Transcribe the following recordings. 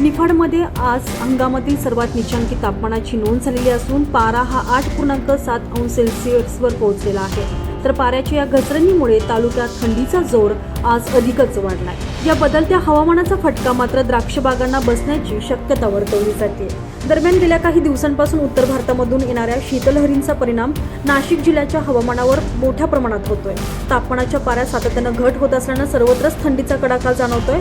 निफाडमध्ये आज हंगामातील सर्वात निचांकी तापमानाची नोंद झालेली असून पारा हा आठ पूर्णांक सात अंश सेल्सिअसवर पोहोचलेला आहे. तर पाऱ्याच्या या घसरणीमुळे तालुक्यात थंडीचा जोर आज अधिकच वाढलाय. या बदलत्या हवामानाचा फटका मात्र द्राक्ष बागांना बसण्याची शक्यता वर्तवली जाते. दरम्यान गेल्या काही दिवसांपासून उत्तर भारतामधून येणाऱ्या शीतलहरींचा परिणाम नाशिक जिल्ह्याच्या हवामानावर मोठ्या प्रमाणात होतोय. तापमानाच्या पाऱ्यात सातत्यानं घट होत असल्यानं सर्वत्रच थंडीचा कडाका जाणवतोय.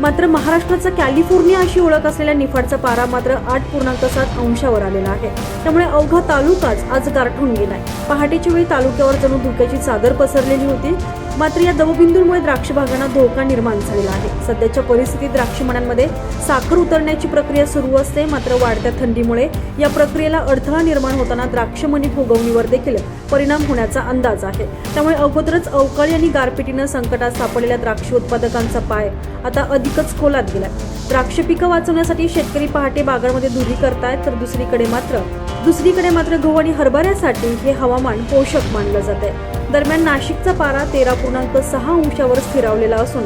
मात्र महाराष्ट्राचा कॅलिफोर्निया अशी ओळख असलेल्या निफाडचा पारा मात्र आठ पूर्णांक सात अंशावर आलेला आहे. त्यामुळे अवघा तालुकाच आज गारठून गेलाय. पहाटेच्या वेळी तालुक्यावर जणू धुक्याची चादर पसरलेली होती. मात्र या दवबिंदूंमुळे द्राक्ष बागांना धोका निर्माण झालेला आहे. सध्याच्या परिस्थितीत द्राक्ष मण्यांमध्ये साखर उतरण्याची प्रक्रिया सुरू असते मात्र वाढत्या थंडीमुळे या प्रक्रियेला अडथळा निर्माण होताना द्राक्षमणी फुगवणीवर देखील परिणाम होण्याचा अंदाज आहे. त्यामुळे अगोदरच अवकाळी आणि गारपिटीनं संकटात सापडलेल्या द्राक्ष उत्पादकांचा पाय आता अधिकच खोलात गेलाय. द्राक्ष पिकं वाचवण्यासाठी शेतकरी पहाटे बागांमध्ये दुरी करतायत तर दुसरीकडे मात्र दुसरीकडे मात्र गहू आणि हरभऱ्यासाठी हे हवामान पोषक मानलं जात आहे दरम्यान नाशिकचा पारा तेरा पूर्णांक सहा अंशावर स्थिरावलेला असून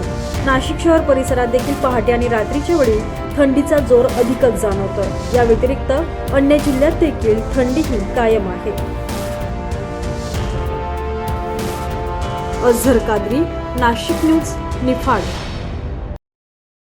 नाशिक शहर परिसरात देखील पहाटे आणि रात्रीच्या वेळी थंडीचा जोर अधिकच जाणवतो. या व्यतिरिक्त अन्य जिल्ह्यात देखील थंडी ही कायम आहे. अझर कादरी नाशिक न्यूज निफाड.